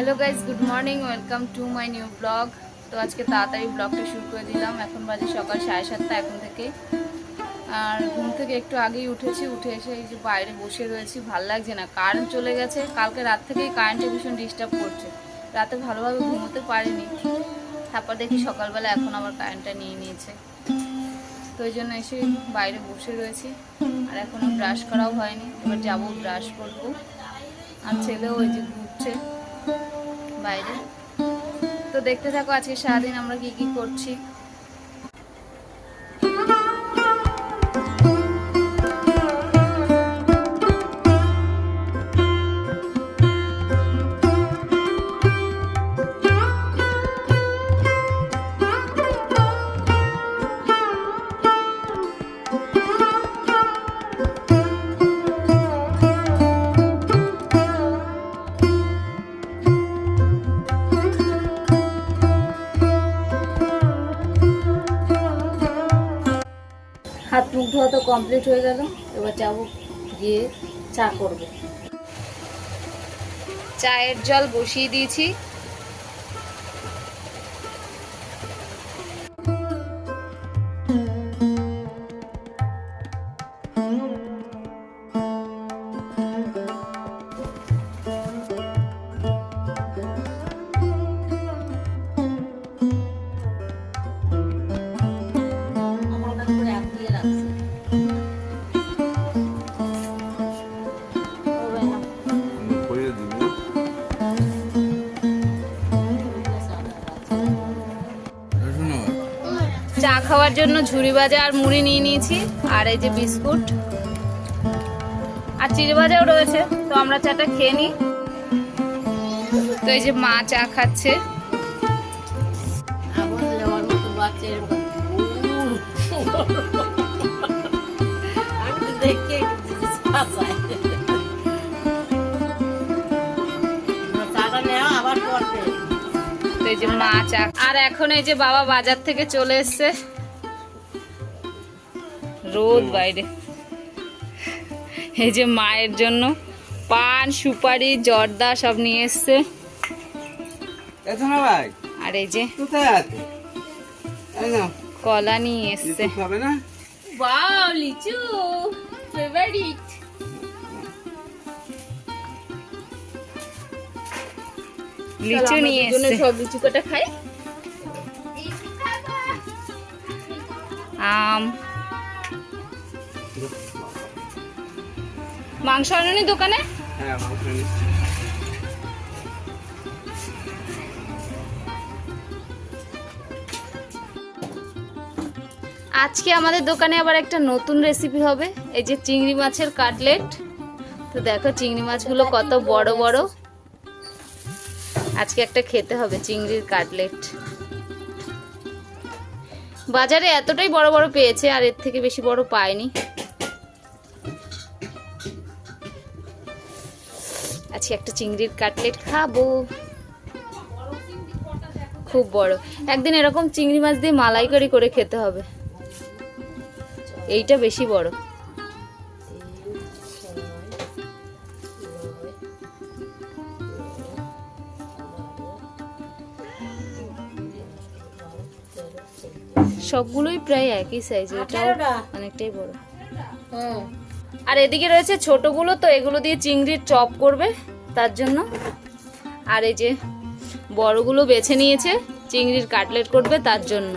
Hello guys good morning welcome to my new blog তো আজকে তাড়াতাড়ি ব্লগটা শুরু করে দিলাম। এখন বাজে সকাল সাড়ে সাতটা এখন থেকে। আর ঘুম থেকে একটু আগেই উঠেছি, উঠে এসে এই যে বাইরে বসে রয়েছি, ভালো লাগছে না। কারেন্ট চলে গেছে। কালকে রাত থেকেই কারেন্টে ভীষণ ডিস্টার্ব করছে। রাতে ভালোভাবে ঘুমোতে পারিনি। তারপর দেখি সকালবেলা এখন আবার কারেন্টটা নিয়ে নিয়েছে। তো ওই জন্য এসে বাইরে বসে রয়েছি। আর এখনও ব্রাশ করাও হয়নি। এবার যাব ব্রাশ করব। আর ছেলেও ওই যে ঘুরছে। বাইরে। তো দেখতে থাকো আজকে সারাদিন আমরা কি কি করছি। কমপ্লিট হয়ে গেল এবার যাব গিয়ে চা করব। চায়ের জল বসিয়ে দিয়েছি। জন্য ঝুড়ি ভাজা আর মুড়ি নিয়ে নিয়েছি, আর এই যে বিস্কুট। আর চিড়ে ভাজাও রয়েছে, তো আমরা চাটা খেয়ে নিই। তো এই যে মা চা খাচ্ছে। আর এখন এই যে বাবা বাজার থেকে চলে এসছে। রোদ বাইরে। এই যে মায়ের জন্য পান সুপারি জর্দা সব নিয়ে এসছে। আর এই যে কলা নিয়ে এসছে। লিচু খাবে লিচু ফেভারিট লিচু নিয়ে এসছে। সব লিচু কটা খাই? আম। মাংস আনুনি দোকানে? হ্যাঁ মাংস আজকে আমাদের দোকানে আবার একটা নতুন রেসিপি হবে। এই যে চিংড়ি মাছের কাটলেট। তো দেখো চিংড়ি মাছগুলো কত বড় বড়। আজকে একটা খেতে হবে চিংড়ির কাটলেট। বাজারে এতটাই বড় বড় পেয়েছে আর এর থেকে বেশি বড় পায়নি আজকে একটা চিংড়ির কাটলেট খাব। খুব বড়। একদিন এরকম চিংড়ি মাছ দিয়ে মালাইকারি করে খেতে হবে। এইটা বেশি বড়। সবগুলোই প্রায় একই সাইজ এটাও অনেকটাই বড়। আর এদিকে রয়েছে ছোটগুলো তো এগুলো দিয়ে চিংড়ির চপ করবে। তার জন্য। আর এই যে বড়গুলো বেছে নিয়েছে, চিংড়ির কাটলেট করবে তার জন্য।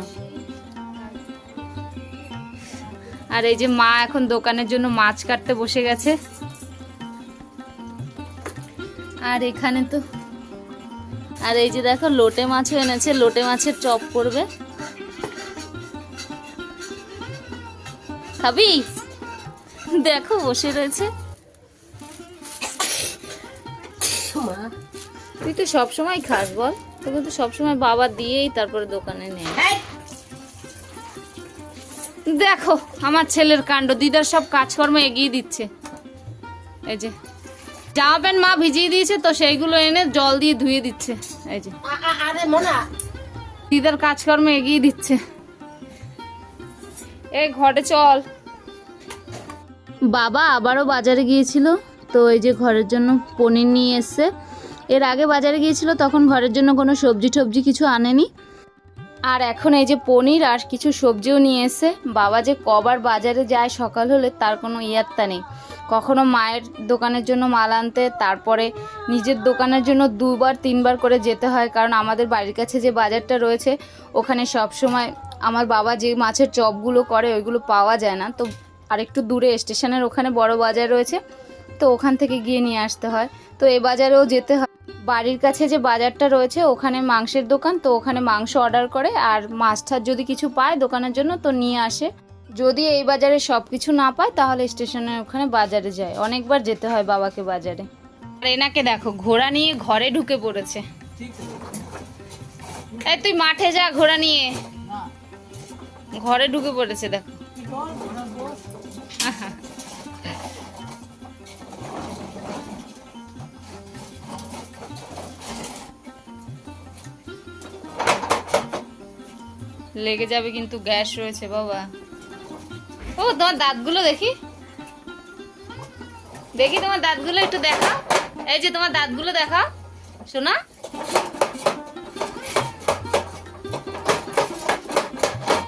আর এই যে মা এখন দোকানের জন্য মাছ কাটতে বসে গেছে। আর এখানে তো, আর এই যে দেখো লোটে মাছও এনেছে, লোটে মাছের চপ করবে। খাবি? দেখো বসে রয়েছে। তুই তো সব সময় খাস বল। তোকে তো সবসময় বাবা দিয়েই তারপরে দোকানে নেয়। দেখো আমার ছেলের কাণ্ড। দিদার সব কাজকর্ম এগিয়ে দিচ্ছে। এই যে জামা প্যান্ট মা ভিজিয়ে দিয়েছে তো সেইগুলো এনে জল দিয়ে ধুয়ে দিচ্ছে। এই যে আরে মোনা! দিদার কাজকর্ম এগিয়ে দিচ্ছে। এই ঘরে চল। বাবা আবারও বাজারে গিয়েছিল? তো এই যে ঘরের জন্য পনির নিয়ে এসছে। এর আগে বাজারে গিয়েছিল, তখন ঘরের জন্য কোনো সবজি টবজি কিছু আনেনি। আর এখন এই যে পনির আর কিছু সবজিও নিয়ে এসে বাবা যে কবার বাজারে যায় সকাল হলে তার কোনো ইয়াত্তা নেই। কখনো মায়ের দোকানের জন্য মাল আনতে, তারপরে নিজের দোকানের জন্য দুবার, তিনবার করে যেতে হয়। কারণ আমাদের বাড়ির কাছে যে বাজারটা রয়েছে, ওখানে সব সময় আমার বাবা যে মাছের চপগুলো করে, ওইগুলো পাওয়া যায় না। তো আরেকটু দূরে স্টেশনের ওখানে বড় বাজার রয়েছে। তো ওখান থেকে গিয়ে নিয়ে আসতে হয়। তো এ বাজারেও যেতে হয়। বাড়ির কাছে যে বাজারটা রয়েছে, ওখানে মাংসের দোকান, তো ওখানে মাংস অর্ডার করে আর মাছ টাছ যদি কিছু পায় দোকানের জন্য, তো নিয়ে আসে। যদি এই বাজারে সব কিছু না পায়, তাহলে স্টেশনের ওখানে বাজারে যায়। অনেকবার যেতে হয় বাবাকে বাজারে। আর এনাকে দেখো, ঘোড়া নিয়ে ঘরে ঢুকে পড়েছে। এই তুই মাঠে যা ঘোড়া নিয়ে। ঘরে ঢুকে পড়েছে, দেখো। লেগে যাবে কিন্তু গ্যাস রয়েছে, বাবা। ও, তোমার দাঁতগুলো দেখি। দেখি তোমার দাঁতগুলো একটু দেখা। এই যে তোমার দাঁতগুলো দেখা। শোনা।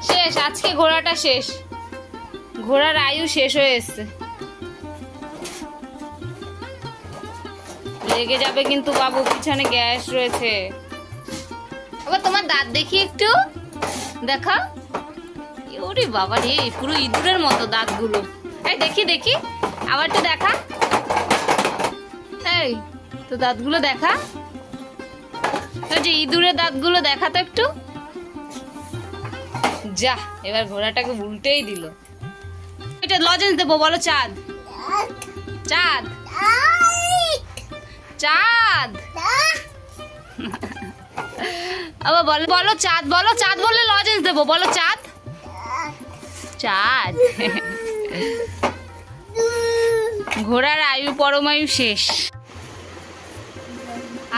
শেষ, আজকে ঘোড়াটা শেষ। ঘোড়ার আয়ু শেষ হয়ে এসছে। লেগে যাবে কিন্তু বাবু, পিছনে গ্যাস রয়েছে। আবার তোমার দাঁত দেখি একটু। দেখা? ওরে বাবা রে পুরো ইঁদুরের মতো দাঁতগুলো। এই দেখি দেখি। আবার একটু দেখা। এই তো দাঁতগুলো দেখা। ওই যে ইঁদুরের দাঁতগুলো দেখা তো একটু। যা এবার ঘোড়াটাকে উল্টেই দিল। এটা লজেন্স দেবো বলো চাঁদ। চাঁদ। চাঁদ। আবার বলো বলো চাঁদ বলো চাঁদ বললে লজেন্স দেবো, বলো চাঁদ। চাঁদ। ঘোড়ার আয়ু, পরমায়ু শেষ।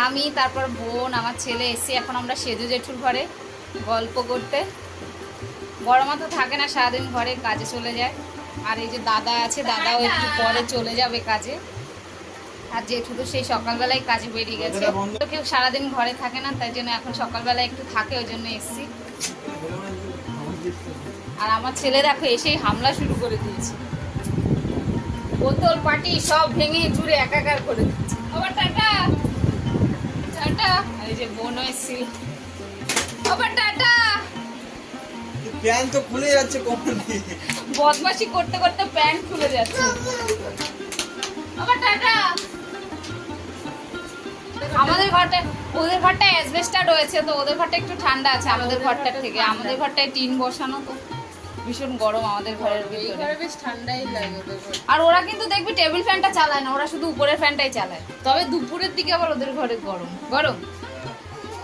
আমি, তারপর বোন, আমার ছেলে এসে এখন আমরা সেজু জেঠুর ঘরে গল্প করতে। বড় মা তো থাকে না, সারাদিন ঘরে কাজে চলে যায়। আর এই যে দাদা আছে, দাদাও একটু পরে চলে যাবে কাজে। আর জেঠু তো সেই সকালবেলায় কাজে বেরিয়ে গেছে। তো কেউ সারাদিন ঘরে থাকে না তাই জন্য এখন সকালবেলায় একটু থাকে ওই জন্য এসছি। আর আমার ছেলে দেখো এসেই হামলা শুরু করে দিয়েছে। বোতল পাটি সব ভেঙে চুরে একাকার করে দিচ্ছে আবার টাটা টাটা। এই যে বোনও এসছিল। আবার টাটা। প্যান্ট তো খুলে যাচ্ছে দিয়ে। বদমাশি করতে করতে প্যান্ট খুলে যাচ্ছে। আবার টাটা। আমাদের ঘরটা ওদের ঘরটা অ্যাসবেস্টার রয়েছে তো ওদের ঘরটা একটু ঠান্ডা আছে আমাদের ঘরটার থেকে। আমাদের ঘরটায় টিন বসানো তো। ভীষণ গরম আমাদের ঘরের ভিতরে। বেশ ঠান্ডাই লাগে আর ওরা কিন্তু দেখবি টেবিল ফ্যানটা চালায় না ওরা শুধু উপরের ফ্যানটাই চালায়। তবে দুপুরের দিকে আবার ওদের ঘরে গরম। গরম?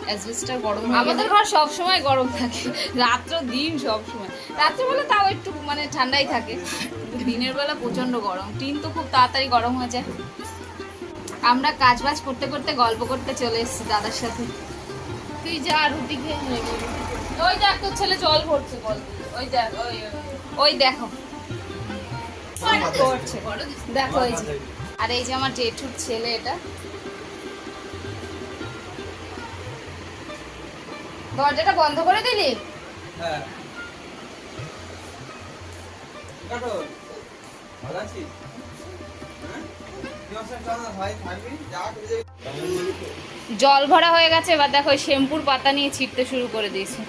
অ্যাসবেস্টার গরম আমাদের ঘর সব সময় গরম থাকে। রাত্র দিন সব সময় রাত্রে বেলা তাও একটু মানে ঠান্ডাই থাকে। দিনের বেলা প্রচণ্ড গরম। টিন তো খুব তাড়াতাড়ি গরম হয়ে যায়। আমরা কাজ বাজ করতে করতে গল্প করতে চলে এসেছি দাদার সাথে। তুই যা রুটি খেয়ে ওই দেখ তোর ছেলে জল ভরছে বল। ওই দেখ ওই দেখো। দেখো এই যে। আর এই যে আমার জেঠুর ছেলে এটা। দরজাটা বন্ধ করে দিলি? হ্যাঁ। ভালো আছিস? জল ভরা হয়ে গেছে, এবার দেখো শ্যাম্পুর পাতা নিয়ে ছিটতে শুরু করে দিয়েছে।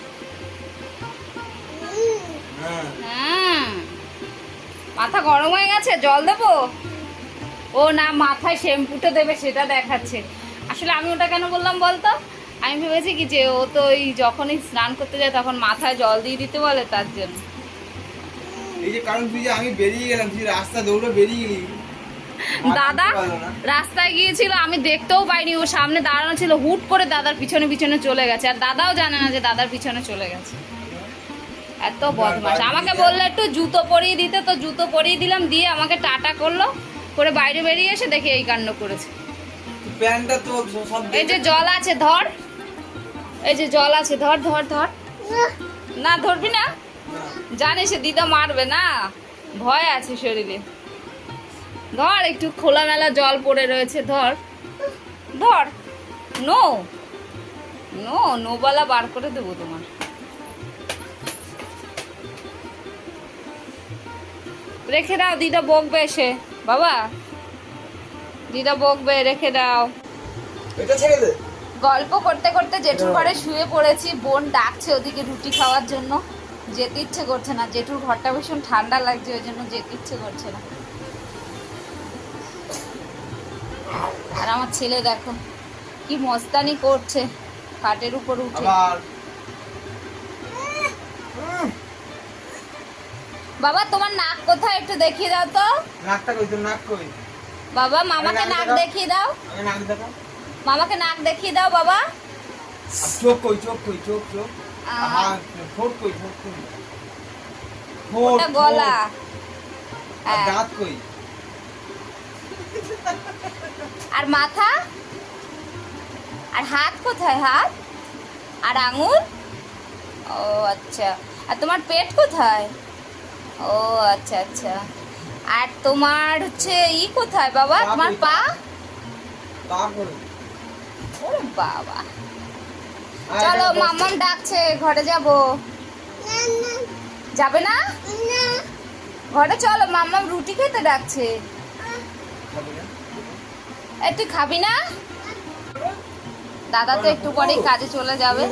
হ্যাঁ। মাথা গরম হয়ে গেছে, জল দেবো? ও না, মাথায় শ্যাম্পুটা দেবে, সেটা দেখাচ্ছে। আসলে আমি ওটা কেন বললাম বলতো? আমি ভেবেছি কি যে ও তো ওই যখনই স্নান করতে যায় তখন মাথায় জল দিয়ে দিতে বলে, তার জন্য। এই যে কারণ তুই যে আমি বেরিয়ে গেলাম, তুই রাস্তা দৌড়ে বেরিয়ে গেলি দাদা। রাস্তায় গিয়েছিল আমি দেখতেও পাইনি ও সামনে দাঁড়ানো ছিল হুট করে দাদার পিছনে পিছনে চলে গেছে। আর দাদাও জানে না যে দাদার পিছনে চলে গেছে। এত বদমাস আমাকে বলল একটু জুতো পরিয়ে দিতে তো জুতো পরিয়ে দিলাম দিয়ে আমাকে টাটা করল করে বাইরে বেরিয়ে এসে দেখে এই কাণ্ড করেছে। এই যে জল আছে ধর। এই যে জল আছে ধর ধর ধর। না ধরবি না? জানিস সে দিদা মারবে না। ভয় আছে শরীরে। ধর একটু খোলামেলা জল পড়ে রয়েছে ধর। ধর নো নো নোবালা বার করে দেবো তোমার। রেখে দাও দিদা বকবে এসে। বাবা দিদা বকবে রেখে দাও। এটা ছেড়ে দে। গল্প করতে করতে জেঠুর ঘরে শুয়ে পড়েছি বোন ডাকছে ওদিকে রুটি খাওয়ার জন্য। যেতে ইচ্ছে করছে না জেঠুর ঘরটা ভীষণ ঠান্ডা লাগছে ওই জন্য যেতে ইচ্ছে করছে না। আর আমার ছেলে দেখো কি মস্তানি করছে খাটের উপর উঠে। বাবা তোমার নাক কোথায় একটু দেখিয়ে দাও তো। নাকটা কই তোর? নাক কই? বাবা মামাকে নাক দেখিয়ে দাও। নাক দেখা মামাকে নাক দেখিয়ে দাও বাবা। চোখ কই চোখ কই চোখ চোখ। আহা। ঠোঁট কই ঠোঁট কই? ওটা গলা। আর হ্যাঁ। দাঁত কই? আর মাথা? আর হাত কোথায় হাত? আর আঙুল? ও আচ্ছা। আর তোমার পেট কোথায়? ও আচ্ছা আচ্ছা। আর তোমার হচ্ছে ই কোথায় বাবা? তোমার পা? ওরে বাবা। চলো এটা মাম্মাম ডাকছে ঘরে যাব। যাবে না? ঘরে চলো মাম্মাম রুটি খেতে ডাকছে? এই তুই খাবি না? দাদা তো একটু পরেই কাজে চলে যাবে।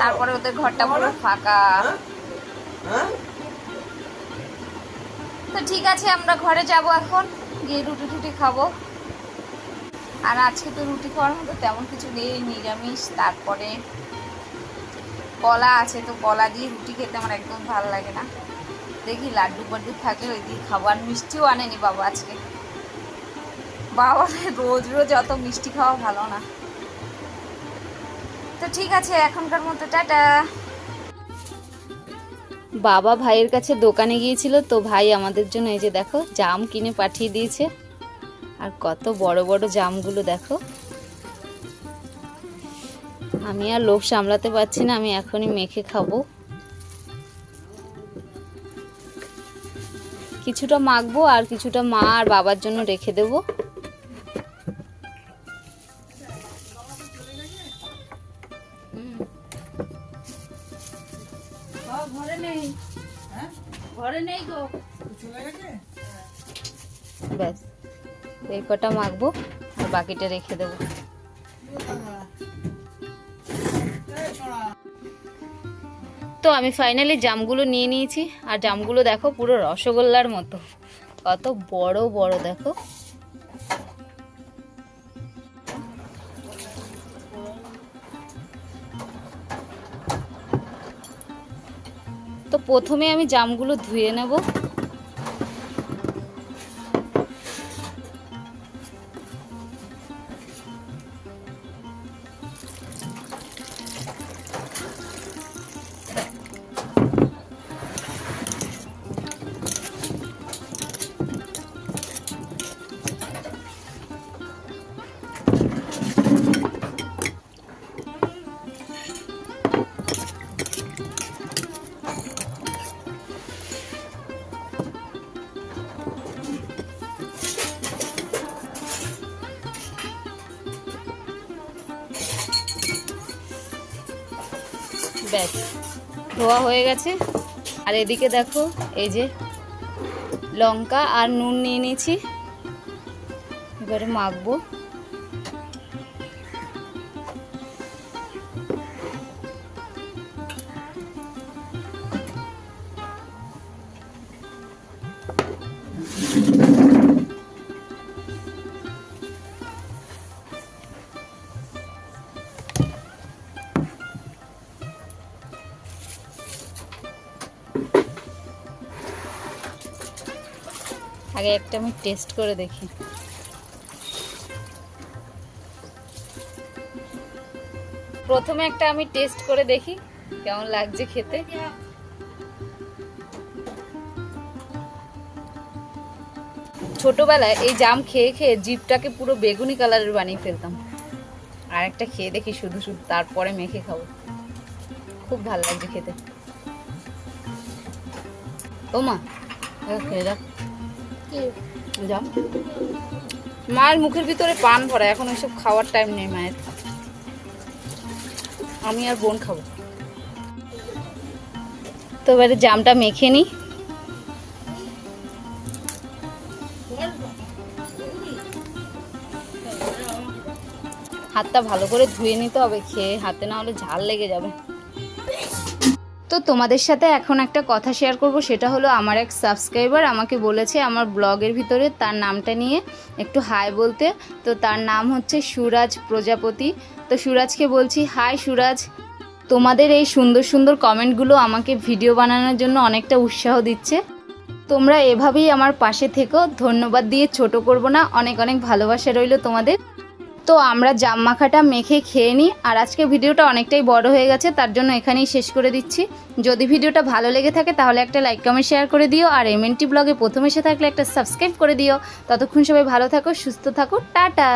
তারপরে ওদের ঘরটা পুরো ফাঁকা? তো ঠিক আছে, আমরা ঘরে যাব এখন। গিয়ে রুটি টুটি খাব। আর আজকে তো রুটি খাওয়ার মতো তেমন কিছু নেই, নিরামিষ। তারপরে কলা আছে, তো কলা দিয়ে রুটি খেতে আমার একদম ভালো লাগে না। দেখি লাড্ডু ফাড্ডু থাকলে ওই দিয়ে খাবার মিষ্টিও আনেনি বাবা আজকে। বাবা রোজ রোজ অত মিষ্টি খাওয়া ভালো না। তো ঠিক আছে, এখনকার মতো টাটা। বাবা ভাইয়ের কাছে দোকানে গিয়েছিল, তো ভাই আমাদের জন্য এই যে দেখো, জাম কিনে পাঠিয়ে দিয়েছে। আর কত বড় বড় জামগুলো দেখো। আমি আর লোভ সামলাতে পারছি না, আমি এখনই মেখে খাব। কিছুটা মাখবো আর কিছুটা মা আর বাবার জন্য রেখে দেবো। ঘরে নেই। ঘরে নেই গো। ব্যাস এই কটা মাখবো আর বাকিটা রেখে দেবো। তো আমি ফাইনালি জামগুলো নিয়ে নিয়েছি আর জামগুলো দেখো পুরো রসগোল্লার মতো। কত বড় বড় দেখো। প্রথমে আমি জামগুলো ধুয়ে নেব। ব্যাস, ধোয়া হয়ে গেছে। আর এদিকে দেখো, এই যে লঙ্কা আর নুন নিয়ে নিয়েছি। এবারে মাখবো। আগে একটা আমি টেস্ট করে দেখি। প্রথমে একটা আমি টেস্ট করে দেখি, কেমন লাগছে খেতে। ছোটবেলায় এই জাম খেয়ে খেয়ে জিভটাকে পুরো বেগুনি কালারের বানিয়ে ফেলতাম। আর একটা খেয়ে দেখি শুধু শুধু, তারপরে মেখে খাব। খুব ভালো লাগছে খেতে। ও মা এবার খেয়ে দেখ মায়ের মুখের ভিতরে পান ভরা, এখন ওইসব খাওয়ার টাইম নেই মায়ের। আমি আর বোন খাব। তো এবারে জামটা মেখে নিই হাতটা ভালো করে ধুয়ে নিতে হবে, খেয়ে হাতে না হলে ঝাল লেগে যাবে। তো তোমাদের সাথে এখন একটা কথা শেয়ার করব, সেটা হলো আমার এক সাবস্ক্রাইবার আমাকে বলেছে আমার ব্লগের ভিতরে তার নামটা নিয়ে একটু হাই বলতে। তো তার নাম হচ্ছে সুরাজ প্রজাপতি। তো সুরাজকে বলছি হাই সুরাজ, তোমাদের এই সুন্দর সুন্দর কমেন্টগুলো আমাকে ভিডিও বানানোর জন্য অনেকটা উৎসাহ দিচ্ছে। তোমরা এভাবেই আমার পাশে থেকো, ধন্যবাদ দিয়ে ছোট করব না, অনেক অনেক ভালোবাসা রইল তোমাদের। তো আমরা জাম মাখাটা মেখে খেয়ে নিই। আর আজকে ভিডিওটা অনেকটাই বড় হয়ে গেছে, তার জন্য এখানেই শেষ করে দিচ্ছি। যদি ভিডিওটা ভালো লেগে থাকে তাহলে একটা লাইক কমেন্ট শেয়ার করে দিও। আর এমএনটি ব্লগে প্রথম এসে থাকলে একটা সাবস্ক্রাইব করে দিও। ততক্ষণ সবাই ভালো থাকো, সুস্থ থাকো, টাটা!